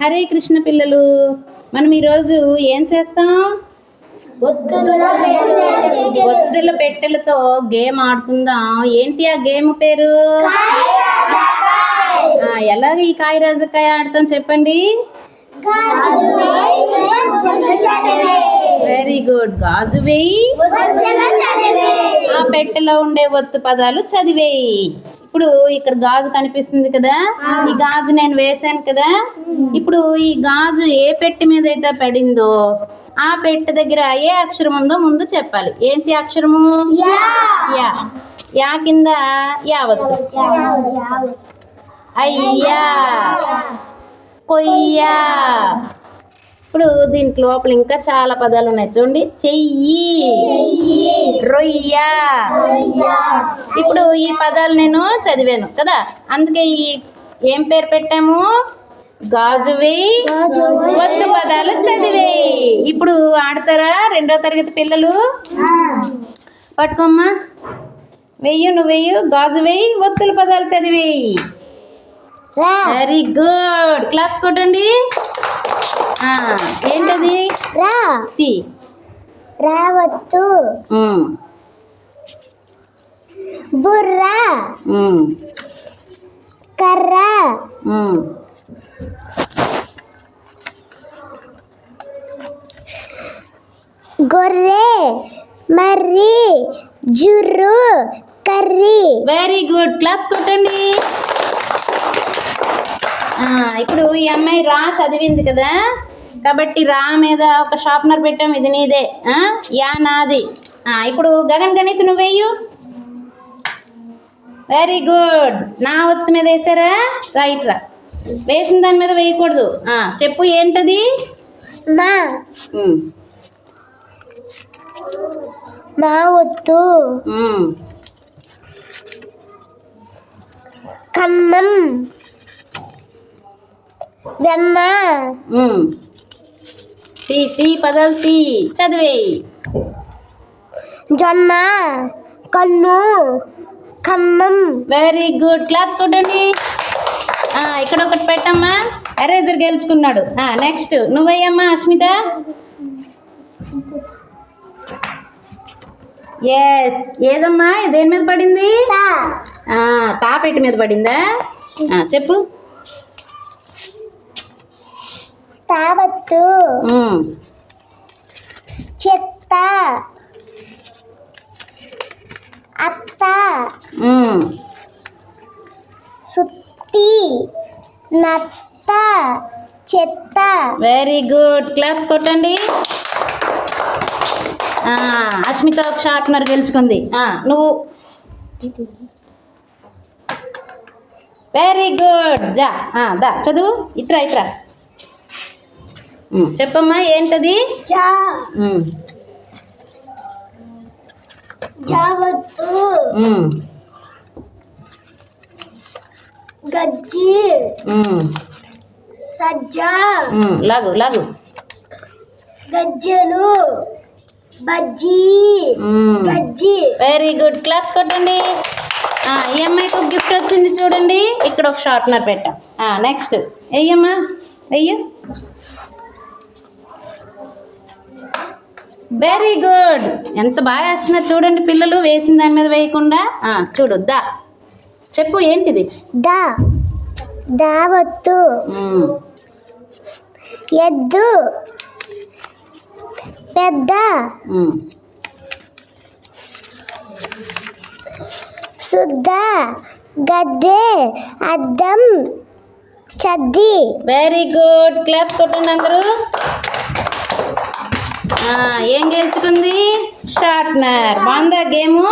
హరే కృష్ణ పిల్లలు మనం ఈరోజు ఏం చేస్తాం? ఒత్తుల పెట్టెలతో గేమ్ ఆడుకుందాం. ఏంటి ఆ గేమ్ పేరు? ఎలాగ ఈ కాయ రాజకాయ ఆడతాం చెప్పండి? వెరీ గుడ్ గాజు వేయి. ఆ పెట్టెలో ఉండే ఒత్తు పదాలు చదివేయి. ఇప్పుడు ఇక్కడ గాజు కనిపిస్తుంది కదా? ఈ గాజు నేను వేశాను కదా? ఇప్పుడు ఈ గాజు ఏ పెట్టె మీద అయితే పడిందో ఆ పెట్టె దగ్గర ఏ అక్షరం ఉందో ముందు చెప్పాలి. ఏంటి అక్షరము? యా. యా. కింద యావత్తు అయ్యా. కొయ్యా. ఇప్పుడు దీంట్ లోపల ఇంకా చాలా పదాలు ఉన్నాయి. చూడండి. చెయ్యి. రొయ్య. ఇప్పుడు ఈ పదాలు నేను చదివాను కదా. అందుకే ఈ ఏం పేరు పెట్టాము? గాజువి ఒత్తు పదాలు చదివేయి. ఇప్పుడు ఆడతారా? రెండో తరగతి పిల్లలు? పట్టుకోమ్మా. వెయ్యి నువ్వు వెయ్యి గాజు వేయి ఒత్తుల పదాలు చదివేయి. వెరీ గుడ్ క్లాప్స్ కొట్టండి. ఏంటది? రా. తి. రావత్తు. బుర్ర. కర్ర. గొర్రె. మర్రి. జుర్రు. కర్రీ. వెరీ గుడ్ క్లాప్స్ కొట్టండి. ఇప్పుడు ఈ అమ్మాయి రా చదివింది కదా. కాబట్టి రా మీద ఒక షార్ప్నర్ పెట్టాం ఇది నీదే. ఆ, యా నాది. ఆ, ఇప్పుడు గగన్ గణిత్ నువ్వు వేయు. వెరీ గుడ్ నా ఒత్తు మీద వేసారా? రైట్ రా. వేసిన దాని మీద వేయకూడదు. ఆ, చెప్పు ఏంటది? నా. ఉమ్, నా తీ తీ పదాలు తీ. చదివేయి. జొన్న కన్ను కన్నం వెరీ గుడ్ క్లాప్స్ కొట్టండి. ఇక్కడ ఒకటి పెట్టమ్మా. ఎరేజర్ గెలుచుకున్నాడు. నెక్స్ట్ నువ్వయ్యమ్మా అస్మిత? ఎస్ ఏదమ్మా? దేని మీద పడింది? తా. ఆ, తాపెట్టి మీద పడిందా? చెప్పు. తావత్తు చెత్త అత్త. సుత్తి నత్త చెత్త వెరీ గుడ్ క్లాప్స్ కొట్టండి. అస్మిత ఒక షార్ప్నర్ గెలుచుకుంది. నువ్వు. వెరీ గుడ్ జా దా చదువు. ఇట్రా ఇట్రా. చెప్పమ్మా ఏంటది? గజ్జి. సజ్జ. లాగు లాగు. గజ్జెలు. బజ్జీ. గజ్జి. వెరీ గుడ్ క్లాప్స్ కొట్టండి. ఆ, ఈ అమ్మాయికి ఒక గిఫ్ట్ వచ్చింది చూడండి. ఇక్కడ ఒక షార్ప్నర్ పెట్టాం. నెక్స్ట్ వెయ్యమ్మా వెయ్యి వెరీ గుడ్ ఎంత బాగా వేస్తున్నారు చూడండి పిల్లలు వేసిన దాని మీద వేయకుండా. చూడు దా. చెప్పు ఏంటిది? దా. దావత్తు ఎద్దు. పెద్ద. శుద్ధ. గద్దె. అద్దం. చద్ది. వెరీ గుడ్ క్లాప్స్ కొట్టండి అందరూ. ఏం గెలుచుకుంది? షార్ప్నర్ బాగుందా గేము?